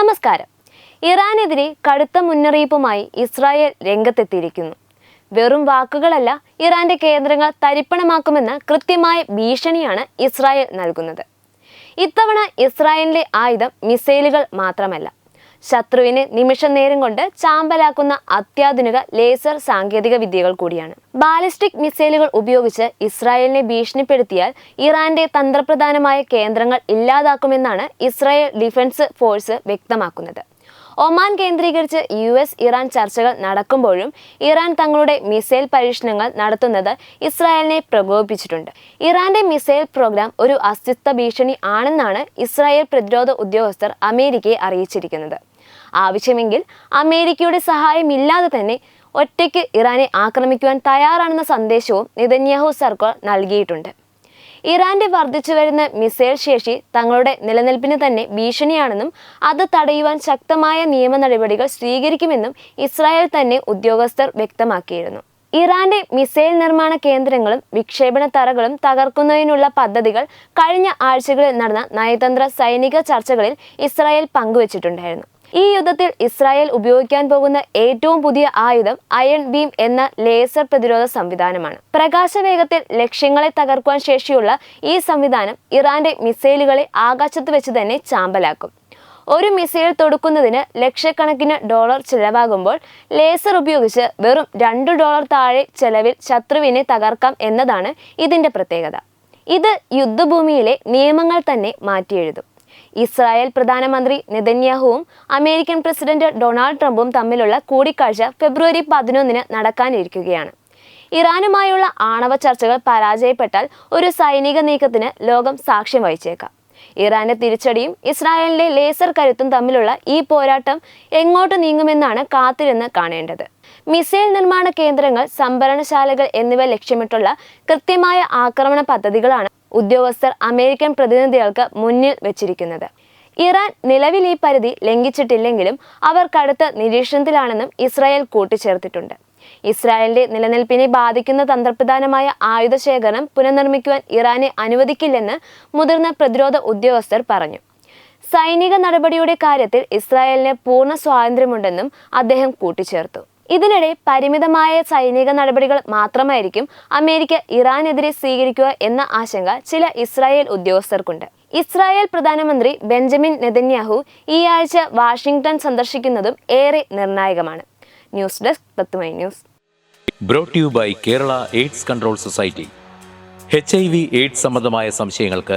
നമസ്കാരം. ഇറാനെതിരെ കടുത്ത മുന്നറിയിപ്പുമായി ഇസ്രായേൽ രംഗത്തെത്തിയിരിക്കുന്നു. വെറും വാക്കുകളല്ല ഇറാന്റെ കേന്ദ്രങ്ങൾ തരിപ്പണമാക്കുമെന്ന കൃത്യമായ ഭീഷണിയാണ് ഇസ്രായേൽ നൽകുന്നത്. ഇത്തവണ ഇസ്രായേലിന്റെ ആയുധം മിസൈലുകൾ മാത്രമല്ല ശത്രുവിനെ നിമിഷ നേരം കൊണ്ട് ചാമ്പലാക്കുന്ന അത്യാധുനിക ലേസർ സാങ്കേതിക വിദ്യകൾ കൂടിയാണ്. ബാലിസ്റ്റിക് മിസൈലുകൾ ഉപയോഗിച്ച് ഇസ്രായേലിനെ ഭീഷണിപ്പെടുത്തിയാൽ ഇറാന്റെ തന്ത്രപ്രധാനമായ കേന്ദ്രങ്ങൾ ഇല്ലാതാക്കുമെന്നാണ് ഇസ്രായേൽ ഡിഫൻസ് ഫോഴ്സ് വ്യക്തമാക്കുന്നത്. ഒമാൻ കേന്ദ്രീകരിച്ച് യു എസ് ഇറാൻ ചർച്ചകൾ നടക്കുമ്പോഴും ഇറാൻ തങ്ങളുടെ മിസൈൽ പരീക്ഷണങ്ങൾ നടത്തുന്നത് ഇസ്രായേലിനെ പ്രകോപിപ്പിച്ചിട്ടുണ്ട്. ഇറാന്റെ മിസൈൽ പ്രോഗ്രാം ഒരു അസ്തിത്വ ഭീഷണി ആണെന്നാണ് ഇസ്രായേൽ പ്രതിരോധ ഉദ്യോഗസ്ഥർ അമേരിക്കയെ അറിയിച്ചിരിക്കുന്നത്. ആവശ്യമെങ്കിൽ അമേരിക്കയുടെ സഹായമില്ലാതെ തന്നെ ഒറ്റയ്ക്ക് ഇറാനെ ആക്രമിക്കുവാൻ തയ്യാറാണെന്ന സന്ദേശവും നിതന്യാഹു സർക്കാർ നൽകിയിട്ടുണ്ട്. ഇറാന്റെ വർദ്ധിച്ചു വരുന്ന മിസൈൽ ശേഷി തങ്ങളുടെ നിലനിൽപ്പിന് തന്നെ ഭീഷണിയാണെന്നും അത് തടയുവാൻ ശക്തമായ നിയമ നടപടികൾ സ്വീകരിക്കുമെന്നും ഇസ്രായേൽ തന്നെ ഉദ്യോഗസ്ഥർ വ്യക്തമാക്കിയിരുന്നു. ഇറാന്റെ മിസൈൽ നിർമ്മാണ കേന്ദ്രങ്ങളും വിക്ഷേപണ തറകളും തകർക്കുന്നതിനുള്ള പദ്ധതികൾ കഴിഞ്ഞ ആഴ്ചകളിൽ നടന്ന നയതന്ത്ര സൈനിക ചർച്ചകളിൽ ഇസ്രായേൽ പങ്കുവച്ചിട്ടുണ്ടായിരുന്നു. ഈ യുദ്ധത്തിൽ ഇസ്രായേൽ ഉപയോഗിക്കാൻ പോകുന്ന ഏറ്റവും പുതിയ ആയുധം അയൺ ബീം എന്ന ലേസർ പ്രതിരോധ സംവിധാനമാണ്. പ്രകാശവേഗത്തിൽ ലക്ഷ്യങ്ങളെ തകർക്കുവാൻ ശേഷിയുള്ള ഈ സംവിധാനം ഇറാന്റെ മിസൈലുകളെ ആകാശത്ത് വെച്ച് തന്നെ ചാമ്പലാക്കും. ഒരു മിസൈൽ തൊടുക്കുന്നതിന് ലക്ഷക്കണക്കിന് ഡോളർ ചിലവാകുമ്പോൾ ലേസർ ഉപയോഗിച്ച് വെറും രണ്ട് ഡോളർ താഴെ ചെലവിൽ ശത്രുവിനെ തകർക്കാം എന്നതാണ് ഇതിന്റെ പ്രത്യേകത. ഇത് യുദ്ധഭൂമിയിലെ നിയമങ്ങൾ തന്നെ മാറ്റിയെഴുതും. ഇസ്രായേൽ പ്രധാനമന്ത്രി നെതന്യാഹുവും അമേരിക്കൻ പ്രസിഡന്റ് ഡൊണാൾഡ് ട്രംപും തമ്മിലുള്ള കൂടിക്കാഴ്ച ഫെബ്രുവരി പതിനൊന്നിന് നടക്കാനിരിക്കുകയാണ്. ഇറാനുമായുള്ള ആണവ ചർച്ചകൾ പരാജയപ്പെട്ടാൽ ഒരു സൈനിക നീക്കത്തിന് ലോകം സാക്ഷ്യം വഹിച്ചേക്കാം. ഇറാന്റെ തിരിച്ചടിയും ഇസ്രായേലിന്റെ ലേസർ കരുത്തും തമ്മിലുള്ള ഈ പോരാട്ടം എങ്ങോട്ട് നീങ്ങുമെന്നാണ് കാത്തിരുന്ന് കാണേണ്ടത്. മിസൈൽ നിർമ്മാണ കേന്ദ്രങ്ങൾ സംഭരണശാലകൾ എന്നിവ ലക്ഷ്യമിട്ടുള്ള കൃത്യമായ ആക്രമണ പദ്ധതികളാണ് ഉദ്യോഗസ്ഥർ അമേരിക്കൻ പ്രതിനിധികൾക്ക് മുന്നിൽ വെച്ചിരിക്കുന്നത്. ഇറാൻ നിലവിൽ ഈ പരിധി ലംഘിച്ചിട്ടില്ലെങ്കിലും അവർ കടുത്ത നിരീക്ഷണത്തിലാണെന്നും ഇസ്രായേൽ കൂട്ടിച്ചേർത്തിട്ടുണ്ട്. ഇസ്രായേലിന്റെ നിലനിൽപ്പിനെ ബാധിക്കുന്ന തന്ത്രപ്രധാനമായ ആയുധ ശേഖരണം പുനർനിർമ്മിക്കുവാൻ ഇറാനെ അനുവദിക്കില്ലെന്ന് മുതിർന്ന പ്രതിരോധ ഉദ്യോഗസ്ഥർ പറഞ്ഞു. സൈനിക നടപടിയുടെ കാര്യത്തിൽ ഇസ്രായേലിന് പൂർണ സ്വാതന്ത്ര്യമുണ്ടെന്നും അദ്ദേഹം കൂട്ടിച്ചേർത്തു. ഇതിനിടെ പരിമിതമായ സൈനിക നടപടികൾ മാത്രമായിരിക്കും അമേരിക്ക ഇറാനെതിരെ സ്വീകരിക്കുക എന്ന ആശങ്ക ചില ഇസ്രായേൽ ഉദ്യോഗസ്ഥർക്കുണ്ട്. ഇസ്രായേൽ പ്രധാനമന്ത്രി ബെഞ്ചമിൻ നെതന്യാഹു ഈ ആഴ്ച വാഷിംഗ്ടൺ സന്ദർശിക്കുന്നതും ഏറെ നിർണായകമാണ്. News desk Tatwamayi news. Brought you by Kerala AIDS control society H I V AIDS സംബന്ധമായ സംശയങ്ങൾക്ക്